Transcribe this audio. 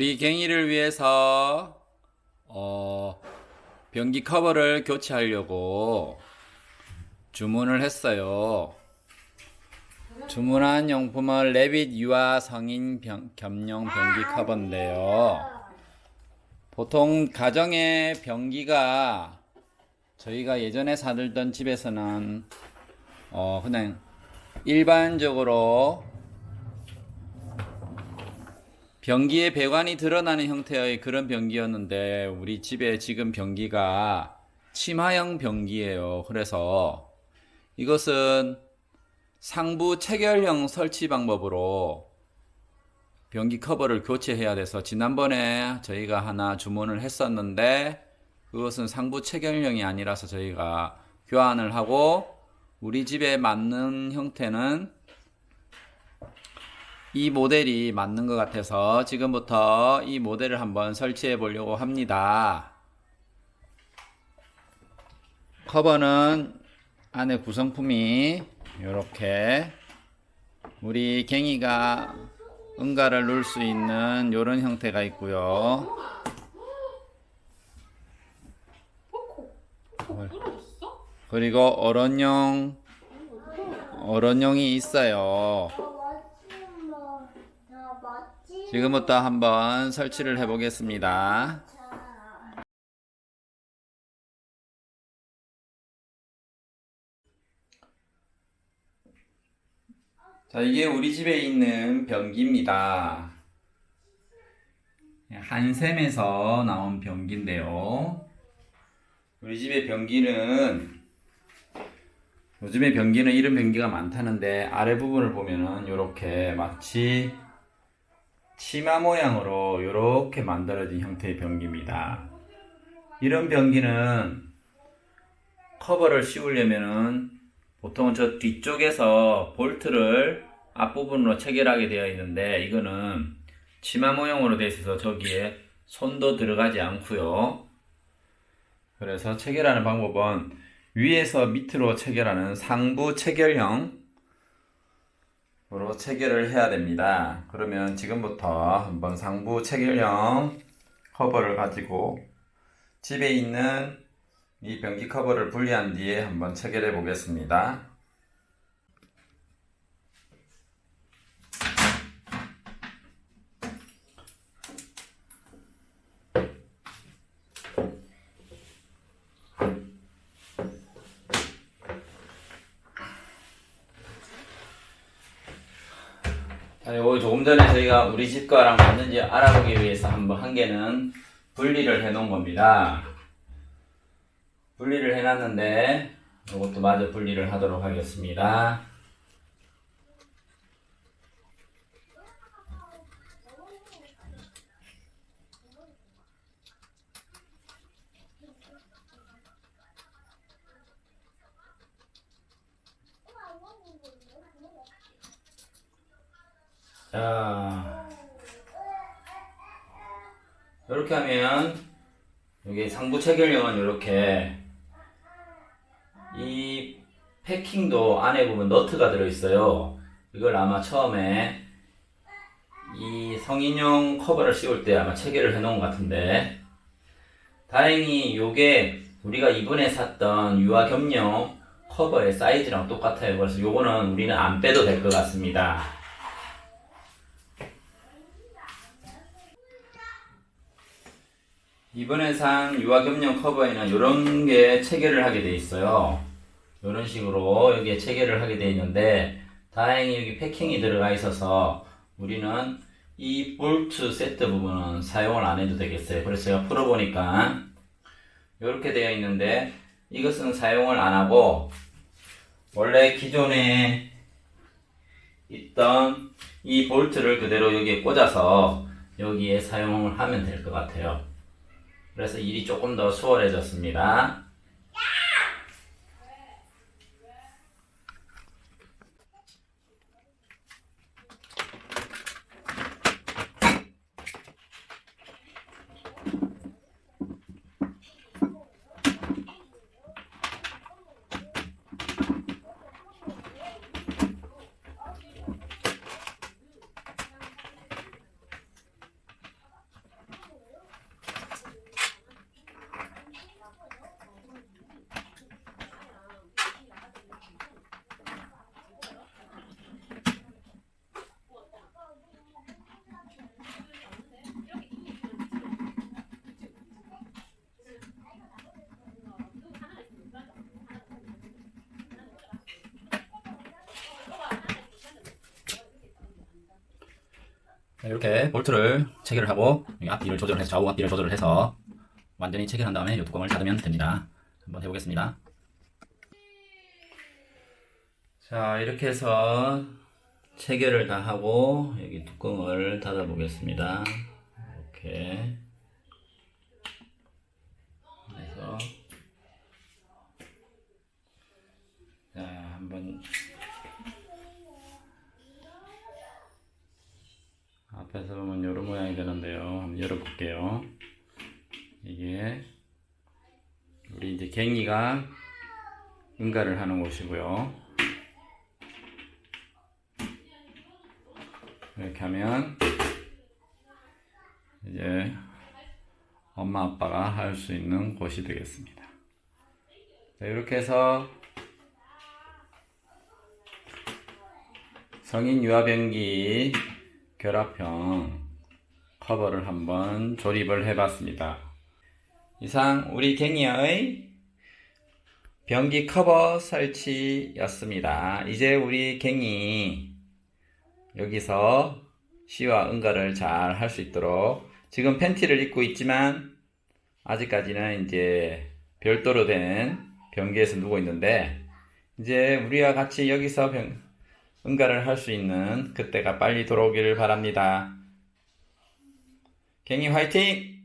우리 갱이를 위해서 어, 변기 커버를 교체하려고 주문을 했어요. 주문한 용품은 레빗 유아 성인 병- 겸용 변기 커버인데요. 보통 가정의 변기가 저희가 예전에 살던 집에서는 어 그냥 일반적으로 변기에 배관이 드러나는 형태의 그런 변기였는데 우리 집에 지금 변기가 치마형 변기예요. 그래서 이것은 상부 체결형 설치 방법으로 변기 커버를 교체해야 돼서 지난번에 저희가 하나 주문을 했었는데 그것은 상부 체결형이 아니라서 저희가 교환을 하고 우리 집에 맞는 형태는 이 모델이 맞는 것 같아서 지금부터 이 모델을 한번 설치해 보려고 합니다. 커버는 안에 구성품이 이렇게 우리 갱이가 응가를 놓을 수 있는 이런 형태가 있고요. 그리고 어른용 어른용이 있어요. 지금부터 한번 설치를 해 보겠습니다. 자, 이게 우리 집에 있는 변기입니다. 한샘에서 나온 변기인데요. 우리 집의 변기는 요즘에 변기는 이런 변기가 많다는데 아래 부분을 보면은 이렇게 마치 치마 모양으로 이렇게 만들어진 형태의 변기입니다. 이런 변기는 커버를 씌우려면은 보통은 저 뒤쪽에서 볼트를 앞부분으로 체결하게 되어 있는데 이거는 치마 모양으로 되어 있어서 저기에 손도 들어가지 않고요. 그래서 체결하는 방법은 위에서 밑으로 체결하는 상부 체결형 으로 체결을 해야 됩니다. 그러면 지금부터 한번 상부 체결형 커버를 가지고 집에 있는 이 변기 커버를 분리한 뒤에 한번 체결해 보겠습니다. 자, 요거 조금 전에 저희가 우리 집 거랑 맞는지 알아보기 위해서 한번 한 개는 분리를 해 놓은 겁니다. 분리를 해 놨는데 이것도 마저 분리를 하도록 하겠습니다. 자, 이렇게 하면 여기 상부 체결형은 이렇게 이 패킹도 안에 보면 너트가 들어있어요. 이걸 아마 처음에 이 성인용 커버를 씌울 때 아마 체결을 해놓은 것 같은데 다행히 요게 우리가 이번에 샀던 유아 겸용 커버의 사이즈랑 똑같아요. 그래서 요거는 우리는 안 빼도 될 것 같습니다. 이번에 산 유아 겸용 커버에는 이런 게 체결을 하게 돼 있어요. 이런 식으로 여기에 체결을 하게 돼 있는데 다행히 여기 패킹이 들어가 있어서 우리는 이 볼트 세트 부분은 사용을 안 해도 되겠어요. 그래서 제가 풀어보니까 이렇게 되어 있는데 이것은 사용을 안 하고 원래 기존에 있던 이 볼트를 그대로 여기에 꽂아서 여기에 사용을 하면 될 것 같아요. 그래서 일이 조금 더 수월해졌습니다. 이렇게 볼트를 체결을 하고 앞뒤를 조절해서 좌우 앞뒤를 조절을 해서 완전히 체결한 다음에 이 뚜껑을 닫으면 됩니다. 한번 해보겠습니다. 자 이렇게 해서 체결을 다 하고 여기 뚜껑을 닫아 보겠습니다. 이렇게 해서 자 한번 앞에서 보면 이런 되는데요. 한번 열어볼게요. 이게 우리 이제 갱이가 응가를 하는 곳이고요. 이렇게 하면 이제 엄마 아빠가 할 수 있는 곳이 되겠습니다. 자, 이렇게 해서 성인 유아변기 결합형 커버를 한번 조립을 해봤습니다. 이상 우리 갱이의 변기 커버 설치였습니다. 이제 우리 갱이 여기서 시와 응가를 잘 할 수 있도록 지금 팬티를 입고 있지만 아직까지는 이제 별도로 된 변기에서 누고 있는데 이제 우리와 같이 여기서 변- 응가를 할 수 있는 그때가 빨리 돌아오기를 바랍니다. 갱이 화이팅!